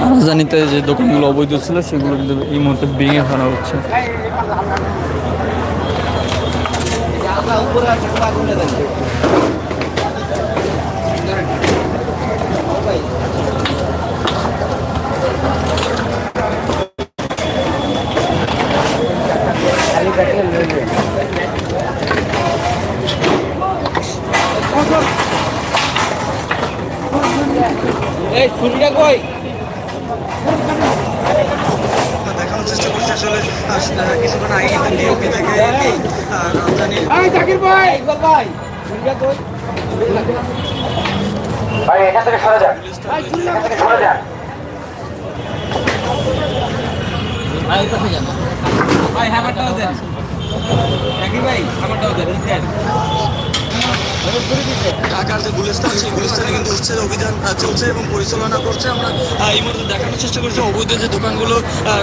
লোকজন যে দোকানগুলো অবৈধ ছিল সেগুলো কিন্তু এই মুহূর্তে ভেঙে ফেলা হচ্ছে। দেখানোর চেষ্টা করছি আসলে কিছুক্ষণ আগে কিন্তু ডিএমপি থেকে এই, আহ, রাজধানীর ভাই এখান থেকে সরে যান। এখান থেকে সরে যান। ঢাকার যে গুলিস্তান সেই গুলিস্তানে কিন্তু উচ্ছেদ অভিযান চলছে এবং পরিচালনা করছে। আমরা এই মুহূর্তে দেখানোর চেষ্টা করছি অবৈধ যে দোকানগুলো আহ,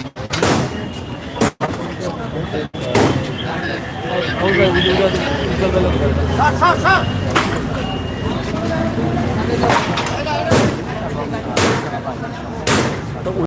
Sağ sağ sağ.